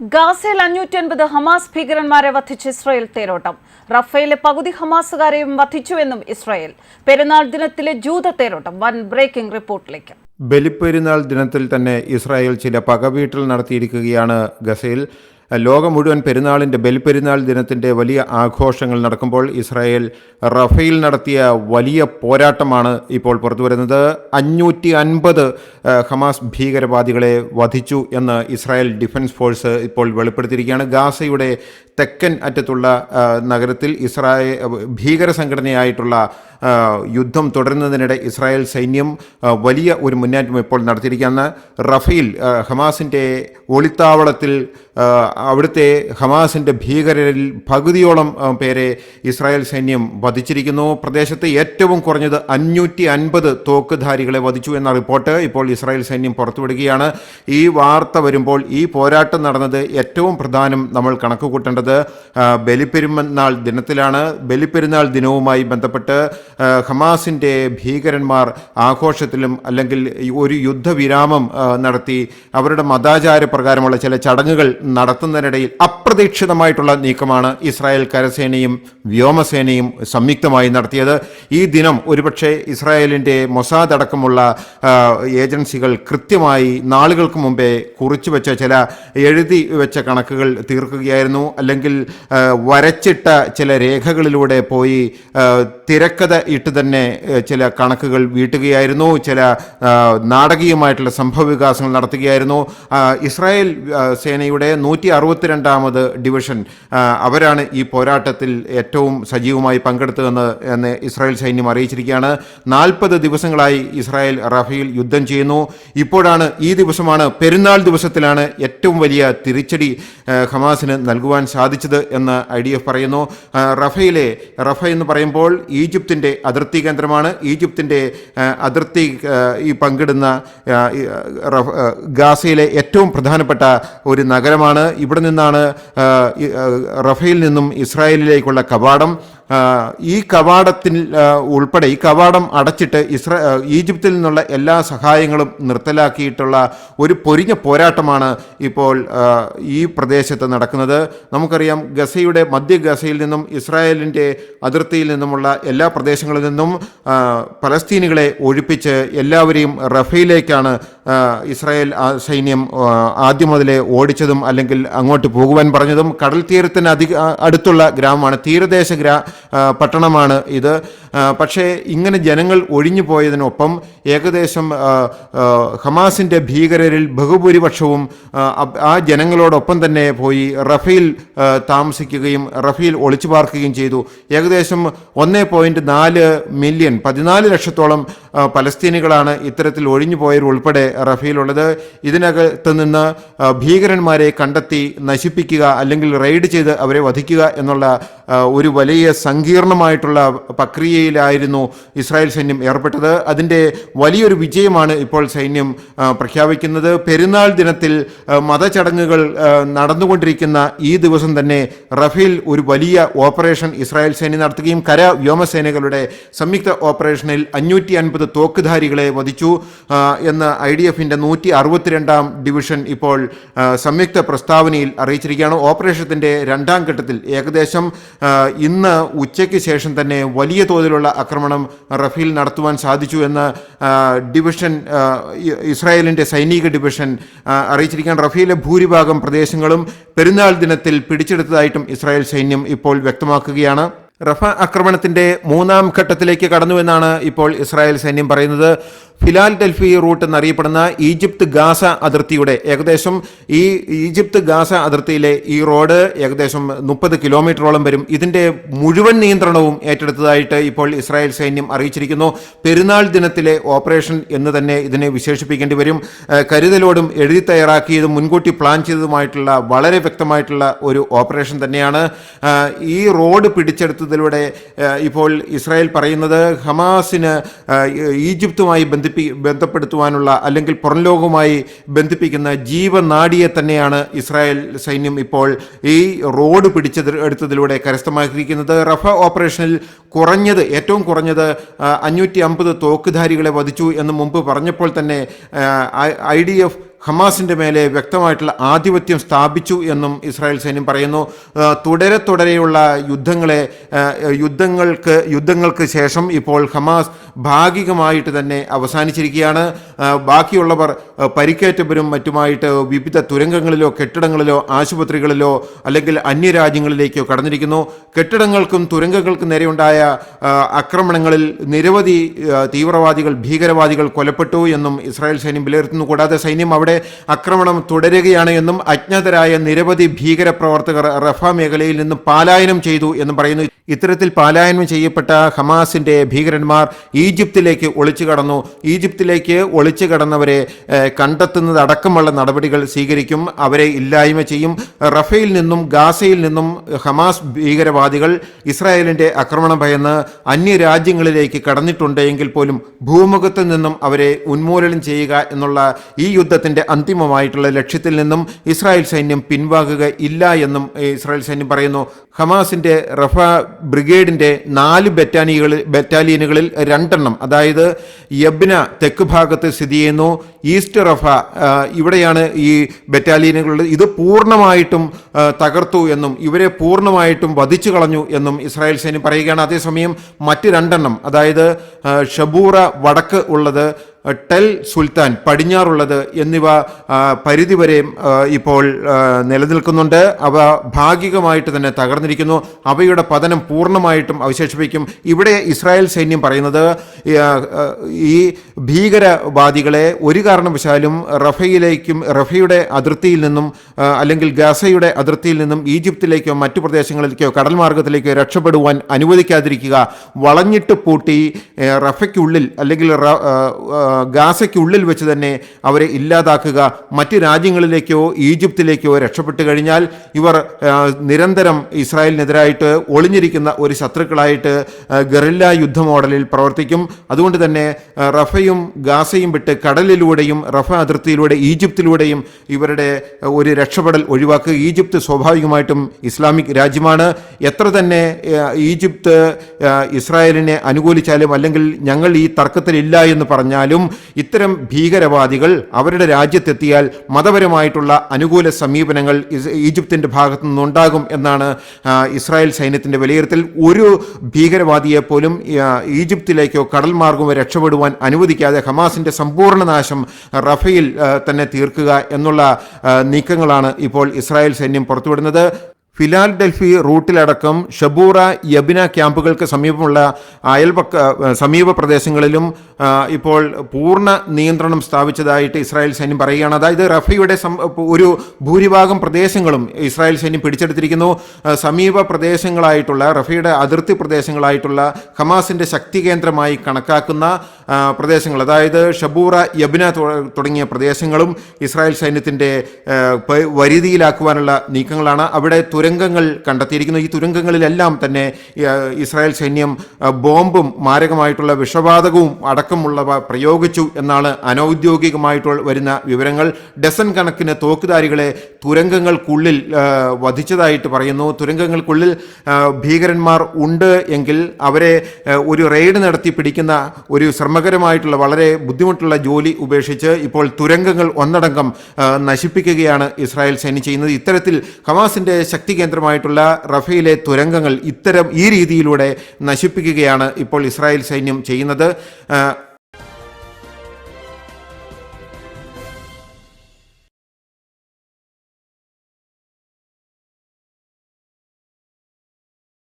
ഗാസയിൽ അഞ്ഞൂറ്റി അൻപത് ഹമാസ് ഭീകരന്മാരെ വധിച്ച് ഇസ്രായേൽ തേരോട്ടം. റഫേലെ പകുതി ഹമാസുകാരെയും വധിച്ചുവെന്നും ഇസ്രായേൽ. പെരുന്നാൾ ദിനത്തിലെ ജൂത തേരോട്ടം. വൻ ബ്രേക്കിംഗ് റിപ്പോർട്ടിലേക്ക്. ബലിപ്പെരുന്നാൾ ദിനത്തിൽ തന്നെ ഇസ്രായേൽ ചില പകവീട്ടൽ നടത്തിയിരിക്കുകയാണ് ഗസയിൽ. ലോകം മുഴുവൻ പെരുന്നാളിന്റെ ബലിപ്പെരുന്നാൾ ദിനത്തിന്റെ വലിയ ആഘോഷങ്ങൾ നടക്കുമ്പോൾ ഇസ്രായേൽ റഫേൽ നടത്തിയ വലിയ പോരാട്ടമാണ് ഇപ്പോൾ പുറത്തുവരുന്നത്. അഞ്ഞൂറ്റി അൻപത് ഹമാസ് ഭീകരവാദികളെ വധിച്ചു എന്ന് ഇസ്രായേൽ ഡിഫൻസ് ഫോഴ്സ് ഇപ്പോൾ വെളിപ്പെടുത്തിയിരിക്കുകയാണ്. ഗാസയുടെ തെക്കൻ അറ്റത്തുള്ള നഗരത്തിൽ ഇസ്രായേൽ ഭീകര സംഘടനയായിട്ടുള്ള യുദ്ധം തുടരുന്നതിനിടെ ഇസ്രായേൽ സൈന്യം വലിയ ഒരു മുന്നേറ്റം ഇപ്പോൾ നടത്തിയിരിക്കുകയാണ്. റഫേൽ ഹമാസിന്റെ ഒളിത്താവളത്തിൽ അവിടുത്തെ ഹമാസിന്റെ ഭീകരരിൽ പകുതിയോളം പേരെ ഇസ്രായേൽ സൈന്യം വധിച്ചിരിക്കുന്നു. പ്രദേശത്ത് ഏറ്റവും കുറഞ്ഞത് അഞ്ഞൂറ്റി അൻപത് തോക്കുധാരികളെ വധിച്ചു എന്ന റിപ്പോർട്ട് ഇപ്പോൾ ഇസ്രായേൽ സൈന്യം പുറത്തുവിടുകയാണ്. ഈ വാർത്ത വരുമ്പോൾ ഈ പോരാട്ടം നടന്നത് ഏറ്റവും പ്രധാനം നമ്മൾ കണക്ക് കൂട്ടേണ്ടത് ആ, ബലിപ്പെരുന്നാൾ ദിനത്തിലാണ്. ബലിപ്പെരുന്നാൾ ദിനവുമായി ബന്ധപ്പെട്ട് ഹമാസിന്റെ ഭീകരന്മാർ ആഘോഷത്തിലും അല്ലെങ്കിൽ ഒരു യുദ്ധവിരാമം നടത്തി അവരുടെ മതാചാര പ്രകാരമുള്ള ചില ചടങ്ങുകൾ നടത്തുന്നതിനിടയിൽ അപ്രതീക്ഷിതമായിട്ടുള്ള നീക്കമാണ് ഇസ്രായേൽ കരസേനയും വ്യോമസേനയും സംയുക്തമായി നടത്തിയത്. ഈ ദിനം ഒരുപക്ഷെ ഇസ്രായേലിന്റെ മൊസാദ് അടക്കമുള്ള ഏജൻസികൾ കൃത്യമായി നാളുകൾക്ക് മുമ്പേ കുറിച്ചു വെച്ച ചില എഴുതി വെച്ച കണക്കുകൾ തീർക്കുകയായിരുന്നു. അല്ലെങ്കിൽ വരച്ചിട്ട ചില രേഖകളിലൂടെ പോയി തിരക്കഥ ഇട്ട് തന്നെ ചില കണക്കുകൾ വീട്ടുകയായിരുന്നു. ചില നാടകീയമായിട്ടുള്ള നാടകീയമായിട്ടുള്ള സംഭവവികാസങ്ങൾ നടത്തുകയായിരുന്നു. ഇസ്രായേൽ സേനയുടെ നൂറ്റി അറുപത്തിരണ്ടാമത് ഡിവിഷൻ. അവരാണ് ഈ പോരാട്ടത്തിൽ ഏറ്റവും സജീവമായി പങ്കെടുത്തതെന്ന് എന്ന് ഇസ്രായേൽ സൈന്യം അറിയിച്ചിരിക്കുകയാണ്. നാൽപ്പത് ദിവസങ്ങളായി ഇസ്രായേൽ റഫേൽ യുദ്ധം ചെയ്യുന്നു. ഇപ്പോഴാണ് ഈ ദിവസമാണ് പെരുന്നാൾ ദിവസത്തിലാണ് ഏറ്റവും വലിയ തിരിച്ചടി ഹമാസിന് നൽകുവാൻ സാധിച്ചത് എന്ന് ഐ ഡി എഫ് പറയുന്നു. റഫയിലെ റഫ എന്ന് പറയുമ്പോൾ ഈജിപ്തിന്റെ അതിർത്തി കേന്ദ്രമാണ്. ഈജിപ്തിന്റെ അതിർത്തി ഈ പങ്കിടുന്ന ഗാസയിലെ ഏറ്റവും പ്രധാനപ്പെട്ട ഒരു നഗരമാണ്. ഇവിടെ നിന്നാണ് റഫേൽ നിന്നും ഇസ്രായേലിലേക്കുള്ള കവാടം ഈ കവാടത്തിൽ ഉൾപ്പെടെ ഈ കവാടം അടച്ചിട്ട് ഇസ്ര ഈജിപ്തിൽ നിന്നുള്ള എല്ലാ സഹായങ്ങളും നിർത്തലാക്കിയിട്ടുള്ള ഒരു പൊരിഞ്ഞ പോരാട്ടമാണ് ഇപ്പോൾ ഈ പ്രദേശത്ത് നടക്കുന്നത്. നമുക്കറിയാം ഗസയുടെ മധ്യ ഗസയിൽ നിന്നും ഇസ്രായേലിന്റെ അതിർത്തിയിൽ നിന്നുമുള്ള എല്ലാ പ്രദേശങ്ങളിൽ നിന്നും പലസ്തീനുകളെ ഒഴിപ്പിച്ച് എല്ലാവരെയും റഫയിലേക്കാണ് ഇസ്രായേൽ സൈന്യം ആദ്യം മുതലേ ഓടിച്ചതും അല്ലെങ്കിൽ അങ്ങോട്ട് പോകുവാൻ പറഞ്ഞതും. കടൽ തീരത്തിന് അധിക അടുത്തുള്ള ഗ്രാമമാണ്. തീരദേശ ഗ്രാ പട്ടണമാണ് ഇത്. പക്ഷേ ഇങ്ങനെ ജനങ്ങൾ ഒഴിഞ്ഞു പോയതിനൊപ്പം ഏകദേശം ഹമാസിന്റെ ഭീകരരിൽ ബഹുഭൂരിപക്ഷവും ആ, ജനങ്ങളോടൊപ്പം തന്നെ പോയി റഫേൽ താമസിക്കുകയും റഫേൽ ഒളിച്ചു പാർക്കുകയും ചെയ്തു. ഏകദേശം ഒന്നേ പോയിന്റ് നാല് മില്യൺ പതിനാല് ലക്ഷത്തോളം പലസ്തീനികളാണ് ഇത്തരത്തിൽ ഒഴിഞ്ഞു പോയവരുൾപ്പെടെ റഫേലുള്ളത് ഇതിനകത്ത് നിന്ന് ഭീകരന്മാരെ കണ്ടെത്തി നശിപ്പിക്കുക അല്ലെങ്കിൽ റെയ്ഡ് ചെയ്ത് അവരെ വധിക്കുക എന്നുള്ള ഒരു വലിയ സങ്കീർണമായിട്ടുള്ള പ്രക്രിയയിലായിരുന്നു ഇസ്രായേൽ സൈന്യം ഏർപ്പെട്ടത്. അതിന്റെ വലിയൊരു വിജയമാണ് ഇപ്പോൾ സൈന്യം പ്രഖ്യാപിക്കുന്നത്. പെരുന്നാൾ ദിനത്തിൽ മതചടങ്ങുകൾ നടന്നുകൊണ്ടിരിക്കുന്ന ഈ ദിവസം തന്നെ റഫേൽ ഒരു വലിയ ഓപ്പറേഷൻ ഇസ്രായേൽ സൈന്യം നടത്തുകയും കര വ്യോമസേനകളുടെ സംയുക്ത ഓപ്പറേഷനിൽ അഞ്ഞൂറ്റി അൻപത് തോക്കുധാരികളെ വധിച്ചു? എന്ന് ഐ ഡി എഫിന്റെ നൂറ്റി അറുപത്തിരണ്ടാം ഡിവിഷൻ ഇപ്പോൾ സംയുക്ത പ്രസ്താവനയിൽ അറിയിച്ചിരിക്കുകയാണ്. ഓപ്പറേഷത്തിന്റെ രണ്ടാം ഘട്ടത്തിൽ ഏകദേശം ഇന്ന് ഉച്ചയ്ക്ക് ശേഷം തന്നെ വലിയ തോതിലുള്ള ആക്രമണം റഫീൽ നടത്തുവാൻ സാധിച്ചു എന്ന് ഡിവിഷൻ ഇസ്രായേലിന്റെ സൈനിക ഡിവിഷൻ അറിയിച്ചിരിക്കുകയാണ്. റഫീലെ ഭൂരിഭാഗം പ്രദേശങ്ങളും പെരുന്നാൾ ദിനത്തിൽ പിടിച്ചെടുത്തതായിട്ടും ഇസ്രായേൽ സൈന്യം ഇപ്പോൾ വ്യക്തമാക്കുകയാണ്. റഫ ആക്രമണത്തിന്റെ മൂന്നാം ഘട്ടത്തിലേക്ക് കടന്നുവെന്നാണ് ഇപ്പോൾ ഇസ്രായേൽ സൈന്യം പറയുന്നത്. ഫിലാൽ ഡൽഫി റൂട്ട് എന്നറിയപ്പെടുന്ന ഈജിപ്ത് ഗാസ അതിർത്തിയുടെ ഏകദേശം ഈ ഈജിപ്ത് ഗാസ അതിർത്തിയിലെ ഈ റോഡ് ഏകദേശം മുപ്പത് കിലോമീറ്ററോളം വരും. ഇതിന്റെ മുഴുവൻ നിയന്ത്രണവും ഏറ്റെടുത്തതായിട്ട് ഇപ്പോൾ ഇസ്രായേൽ സൈന്യം അറിയിച്ചിരിക്കുന്നു. പെരുന്നാൾ ദിനത്തിലെ ഓപ്പറേഷൻ എന്ന് തന്നെ ഇതിനെ വിശേഷിപ്പിക്കേണ്ടി വരും. കരുതലോടും എഴുതി തയ്യാറാക്കിയതും മുൻകൂട്ടി പ്ലാൻ ചെയ്തതുമായിട്ടുള്ള വളരെ വ്യക്തമായിട്ടുള്ള ഒരു ഓപ്പറേഷൻ തന്നെയാണ്. ഈ റോഡ് പിടിച്ചെടുത്തതിലൂടെ ഇപ്പോൾ ഇസ്രായേൽ പറയുന്നത് ഹമാസിന് ഈജിപ്തുമായി ഈജിപ്തുമായി ബന്ധിപ്പി ബന്ധപ്പെടുത്തുവാനുള്ള അല്ലെങ്കിൽ പുറം ലോകവുമായി ബന്ധിപ്പിക്കുന്ന ജീവനാടിയെ തന്നെയാണ് ഇസ്രായേൽ സൈന്യം ഇപ്പോൾ ഈ റോഡ് പിടിച്ചത് എടുത്തതിലൂടെ കരസ്ഥമാക്കിയിരിക്കുന്നത്. റഫ ഓപ്പറേഷനിൽ കുറഞ്ഞത് ഏറ്റവും കുറഞ്ഞത് അഞ്ഞൂറ്റി അമ്പത് തോക്കുധാരികളെ വധിച്ചു എന്ന് മുമ്പ് പറഞ്ഞപ്പോൾ തന്നെ ഐ ഡി എഫ് ഹമാസിന്റെ മേലെ വ്യക്തമായിട്ടുള്ള ആധിപത്യം സ്ഥാപിച്ചു എന്നും ഇസ്രായേൽ സൈന്യം പറയുന്നു. തുടരെ തുടരെയുള്ള യുദ്ധങ്ങളെ യുദ്ധങ്ങൾക്ക് യുദ്ധങ്ങൾക്ക് ശേഷം ഇപ്പോൾ ഹമാസ് ഭാഗികമായിട്ട് തന്നെ അവസാനിച്ചിരിക്കുകയാണ്. ബാക്കിയുള്ളവർ പരിക്കേറ്റവരും മറ്റുമായിട്ട് വിവിധ തുരങ്കങ്ങളിലോ കെട്ടിടങ്ങളിലോ ആശുപത്രികളിലോ അല്ലെങ്കിൽ അന്യരാജ്യങ്ങളിലേക്കോ കടന്നിരിക്കുന്നു. കെട്ടിടങ്ങൾക്കും തുരങ്കങ്ങൾക്കും നേരെയുണ്ടായ ആക്രമണങ്ങളിൽ നിരവധി തീവ്രവാദികൾ ഭീകരവാദികൾ കൊലപ്പെട്ടു എന്നും ഇസ്രായേൽ സൈന്യം വിലയിരുത്തുന്നു. കൂടാതെ സൈന്യം അവിടെ ആക്രമണം തുടരുകയാണ് എന്നും അജ്ഞാതരായ നിരവധി ഭീകരപ്രവർത്തകർ റഫ മേഖലയിൽ നിന്ന് പാലായനം ചെയ്തു എന്നും പറയുന്നു. ഇത്തരത്തിൽ പാലായനം ചെയ്യപ്പെട്ട ഹമാസിന്റെ ഭീകരന്മാർ ഈജിപ്തിലേക്ക് ഒളിച്ചു കടന്നു. ഈജിപ്തിലേക്ക് ഒളിച്ചു കടന്നവരെ കണ്ടെത്തുന്നതടക്കമുള്ള നടപടികൾ സ്വീകരിക്കും. അവരെ ഇല്ലായ്മ ചെയ്യും. റഫയിൽ നിന്നും ഗാസയിൽ നിന്നും ഹമാസ് ഭീകരവാദികൾ ഇസ്രായേലിന്റെ ആക്രമണം ഭയന്ന് അന്യരാജ്യങ്ങളിലേക്ക് കടന്നിട്ടുണ്ട് എങ്കിൽ പോലും ഭൂമുഖത്ത് നിന്നും അവരെ ഉന്മൂലനം ചെയ്യുക എന്നുള്ള ഈ യുദ്ധത്തിന്റെ അന്തിമമായിട്ടുള്ള ലക്ഷ്യത്തിൽ നിന്നും ഇസ്രായേൽ സൈന്യം പിൻവാങ്ങുക ഇല്ല എന്നും ഇസ്രായേൽ സൈന്യം പറയുന്നു. ഹമാസിന്റെ റഫ ബ്രിഗേഡിന്റെ നാല് ബറ്റാലിയകളിൽ ബറ്റാലിയനുകളിൽ രണ്ടെണ്ണം അതായത് യബ്ന തെക്ക് ഭാഗത്ത് സ്ഥിതി ചെയ്യുന്നു ഈസ്റ്റ് റഫ ഇവിടെയാണ് ഈ ബറ്റാലിയനുകളുടെ ഇത് പൂർണമായിട്ടും തകർത്തു എന്നും ഇവരെ പൂർണമായിട്ടും വധിച്ചു കളഞ്ഞു എന്നും ഇസ്രായേൽ സൈന്യം പറയുകയാണ്. അതേസമയം മറ്റ് രണ്ടെണ്ണം അതായത് ഷബൂറ വടക്ക് ഉള്ളത് ടെൽ സുൽത്താൻ പടിഞ്ഞാറുള്ളത് എന്നിവ പരിധിവരെയും പരിധിവരെ ഇപ്പോൾ നിലനിൽക്കുന്നുണ്ട്. അവ ഭാഗികമായിട്ട് തന്നെ തകർന്നിരിക്കുന്നു. അവയുടെ പതനം പൂർണമായിട്ടും അവശേഷിപ്പിക്കും. ഇവിടെ ഇസ്രായേൽ സൈന്യം പറയുന്നത് ഈ, ഭീകരവാദികളെ ഒരു കാരണവശാലും റഫയിലേക്കും റഫയുടെ അതിർത്തിയിൽ നിന്നും അല്ലെങ്കിൽ ഗസയുടെ അതിർത്തിയിൽ നിന്നും ഈജിപ്തിലേക്കോ മറ്റു പ്രദേശങ്ങളിലേക്കോ കടൽ മാർഗത്തിലേക്കോ രക്ഷപ്പെടുവാൻ അനുവദിക്കാതിരിക്കുക. വളഞ്ഞിട്ട് പൂട്ടി റഫയ്ക്കുള്ളിൽ അല്ലെങ്കിൽ ഗാസയ്ക്കുള്ളിൽ വെച്ച് തന്നെ അവരെ ഇല്ലാതാക്കുക മറ്റ് രാജ്യങ്ങളിലേക്കോ ഈജിപ്തിലേക്കോ രക്ഷപ്പെട്ടു കഴിഞ്ഞാൽ ഇവർ നിരന്തരം ഇസ്രായേലിനെതിരായിട്ട് ഒളിഞ്ഞിരിക്കുന്ന ഒരു ശത്രുക്കളായിട്ട് ഗറില്ല യുദ്ധ മോഡലിൽ പ്രവർത്തിക്കും. അതുകൊണ്ട് തന്നെ റഫയും ഗാസയും വിട്ട് കടലിലൂടെയും റഫ അതിർത്തിയിലൂടെ ഈജിപ്തിലൂടെയും ഇവരുടെ ഒരു രക്ഷപ്പെടൽ ഒഴിവാക്കുക ഈജിപ്ത് സ്വാഭാവികമായിട്ടും ഇസ്ലാമിക് രാജ്യമാണ്. എത്ര തന്നെ ഈജിപ്ത് ഇസ്രായേലിനെ അനുകൂലിച്ചാലും അല്ലെങ്കിൽ ഞങ്ങൾ ഈ തർക്കത്തിലില്ല എന്ന് പറഞ്ഞാലും ഇത്തരം ഭീകരവാദികൾ അവരുടെ രാജ്യത്തെത്തിയാൽ മതപരമായിട്ടുള്ള അനുകൂല സമീപനങ്ങൾ ഈജിപ്തിന്റെ ഭാഗത്തു നിന്നുണ്ടാകും എന്നാണ് ഇസ്രായേൽ സൈന്യത്തിന്റെ വിലയിരുത്തൽ. ഒരു ഭീകരവാദിയെ പോലും ഈജിപ്തിലേക്കോ കടൽ മാർഗമോ രക്ഷപ്പെടുവാൻ അനുവദിക്കാതെ ഹമാസിന്റെ സമ്പൂർണ നാശം റഫയിൽ തന്നെ തീർക്കുക എന്നുള്ള നീക്കങ്ങളാണ് ഇപ്പോൾ ഇസ്രായേൽ സൈന്യം പുറത്തുവിടുന്നത്. ഫിലാൽഡൽഫി റൂട്ടിലടക്കം ഷബൂറ യബിന ക്യാമ്പുകൾക്ക് സമീപമുള്ള അയൽപക്ക സമീപ പ്രദേശങ്ങളിലും ഇപ്പോൾ പൂർണ നിയന്ത്രണം സ്ഥാപിച്ചതായിട്ട് ഇസ്രായേൽ സൈന്യം പറയുകയാണ്. അതായത് റഫയുടെ ഒരു ഭൂരിഭാഗം പ്രദേശങ്ങളും ഇസ്രായേൽ സൈന്യം പിടിച്ചെടുത്തിരിക്കുന്നു. സമീപ പ്രദേശങ്ങളായിട്ടുള്ള റഫയുടെ അതിർത്തി പ്രദേശങ്ങളായിട്ടുള്ള ഹമാസിന്റെ ശക്തി കേന്ദ്രമായി കണക്കാക്കുന്ന പ്രദേശങ്ങൾ. അതായത് ഷബൂറ യബിന തുടങ്ങിയ പ്രദേശങ്ങളും ഇസ്രായേൽ സൈന്യത്തിന്റെ വരുതിയിലാക്കുവാനുള്ള നീക്കങ്ങളാണ് അവിടെ തുരങ്കങ്ങൾ കണ്ടെത്തിയിരിക്കുന്നു ഈ തുരങ്കങ്ങളിലെല്ലാം തന്നെ ഇസ്രായേൽ സൈന്യം ബോംബും മാരകമായിട്ടുള്ള വിഷവാതകവും അടക്കമുള്ളവ പ്രയോഗിച്ചു എന്നാണ് അനൗദ്യോഗികമായിട്ടുള്ള വരുന്ന വിവരങ്ങൾ. ഡസൻ കണക്കിന് തോക്കുധാരികളെ തുരങ്കങ്ങൾക്കുള്ളിൽ വധിച്ചതായിട്ട് പറയുന്നു. തുരങ്കങ്ങൾക്കുള്ളിൽ ഭീകരന്മാർ ഉണ്ട് എങ്കിൽ അവരെ ഒരു റെയ്ഡ് നടത്തി പിടിക്കുന്ന ഒരു ശ്രമകരമായിട്ടുള്ള വളരെ ബുദ്ധിമുട്ടുള്ള ജോലി ഉപേക്ഷിച്ച് ഇപ്പോൾ തുരങ്കങ്ങൾ ഒന്നടങ്കം നശിപ്പിക്കുകയാണ് ഇസ്രായേൽ സേന ചെയ്യുന്നത്. ഇത്തരത്തിൽ ഹമാസിന്റെ ശക്തി കേന്ദ്രമായിട്ടുള്ള റഫയിലെ തുരങ്കങ്ങൾ ഇത്തരം ഈ രീതിയിലൂടെ നശിപ്പിക്കുകയാണ് ഇപ്പോൾ ഇസ്രായേൽ സൈന്യം ചെയ്യുന്നത്.